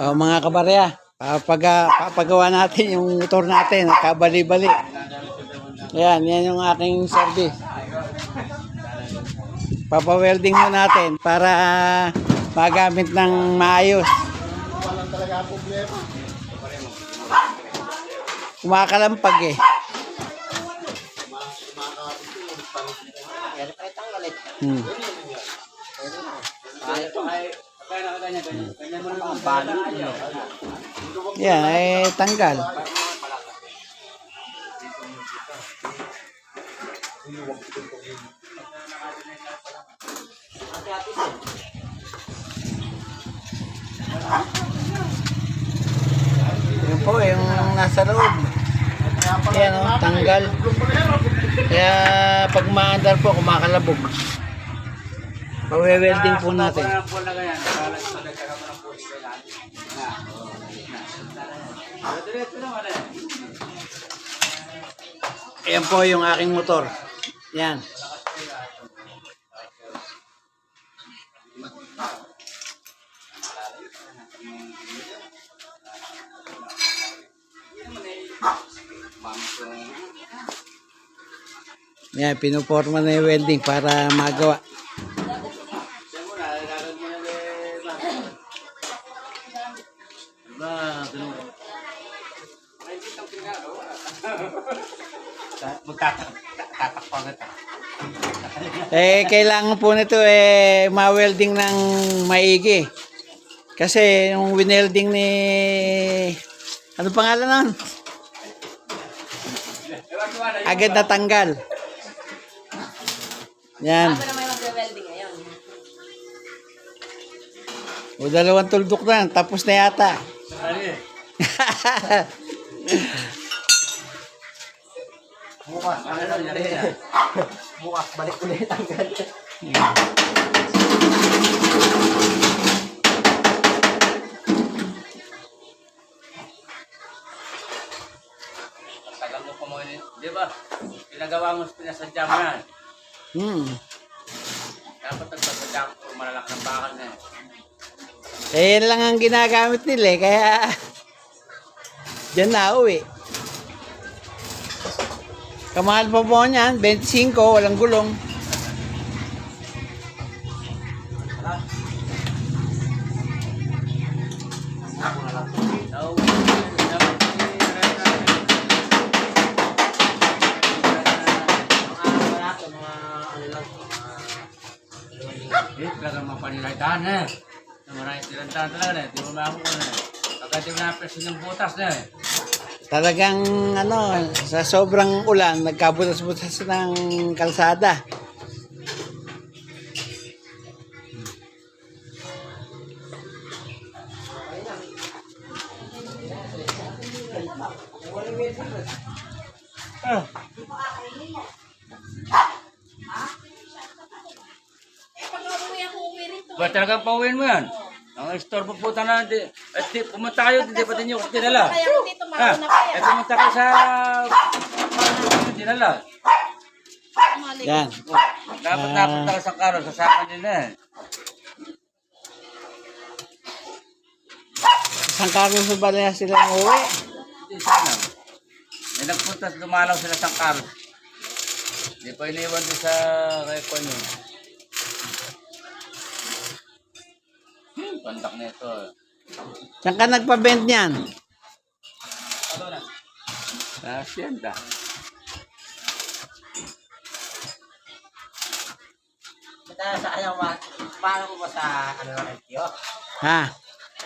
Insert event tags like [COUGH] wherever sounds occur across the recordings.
Oh, mga kabarya, papaga, papagawa natin yung motor natin, kabali-bali. Ayan, yan yung aking service. Papawelding mo natin para magamit ng maayos. Kumakalampag eh. Hmm. Yan, eh, tanggal. Yun po, yung nasa loob. Yan o, tanggal. Kaya pag maandar po, kumakalabog. Pawe-welding po natin. Ayan po yung aking motor. Yan. Yan, pinuporma na yung welding para magawa. Eh, kailangan po nito eh, ma-welding ng maigi. Kasi yung winelding ni... Ano pangalan nun? Agad na tanggal. Yan. O dalawang tuldok na, tapos na yata. Bukas, ano lang yan? Bukas, balik ulit ang ganyan. Tagal mo mo yun. Di ba? Pinagawa mo, pinasadya mo yan. hmm. Dapat nagpasadya kung malalak ng bakal na yan. Eh, yan lang ang ginagamit nila eh, kaya... [LAUGHS] Diyan na uwi. Kamahal pa po niyan, 25, walang gulong. Talagang mapanilaitan eh. Maraming tirantahan talaga eh. Di mo na eh. Agad yung napresin ng butas na eh. Talagang ano, sa sobrang ulan, nagkabutas-butas ng kalsada. Eh, rito. Ba talagang pauwiin mo yan? Ang istorbo po na di, at di, pumunta kayo, di ba din yung dinala? Kaya pa Eh pumunta kayo sa dinala. Yan. Oh, dapat napunta ka sa karo, sasama eh. Isang Carlos ba na sila uwi? Hindi sana. May nagpunta, dumalaw sila sa karo. Hindi pa iniwan din sa kay Konyo. Hmm, pandak na ito. eh. Saan ka nagpa-bend niyan? Sa asyenda. Kita sa ayaw, ma- paano mo ba sa ano ng LTO? Ha?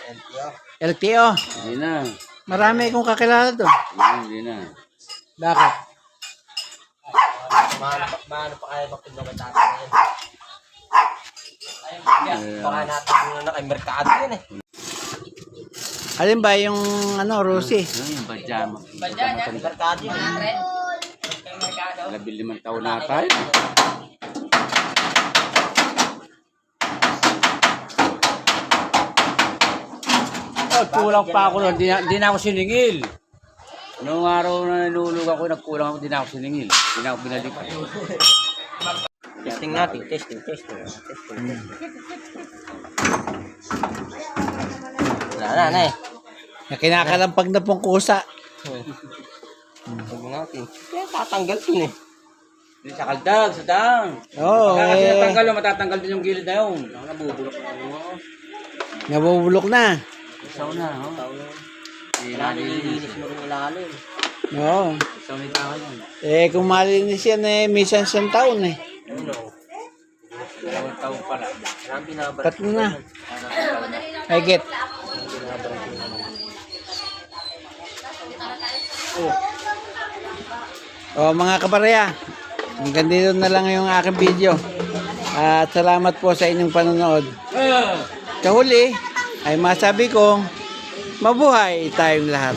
LTO? LTO. Hindi na. Marami akong kakilala doon. Hindi na. Bakit? Maano pa, maano pa kaya kung naman natin ngayon? Eh, Baka natin muna na kay Mercado yun eh. Alin ba yung ano, Rosie? Ano yung pajama? Yun. eh. Labil limang taon na tayo. Oh, kulang pa ako nun. Di na, di na ako siningil. Noong araw na nalulog ako, nagkulang ako, di na ako siningil. Di na ako binalikan. Testing natin, testing, testing. testing. Wala Wala na, na eh. Na kinakalampag na pong kusa. Huwag natin. Kaya tatanggal yun eh. Sa kaldag, sa dang. Oo, Pagka kasi eh, natanggal, matatanggal din yung gilid na yun. Ako nabubulok na yun. nabubulok na. Isaw na, oh. Hindi Kailangan na nililinis mo rin ilalim. Oo. Isaw na yun. Eh, kung malinis yan, eh, minsan isang taon eh. Ayun o. Dalawang taon pala. Kailangan binabalik. Tatlo na. I get. Oh, mga kabarya, hanggang dito na lang yung aking video. At salamat po sa inyong panonood. Ah! Kahuli, ay masabi kong mabuhay tayong lahat.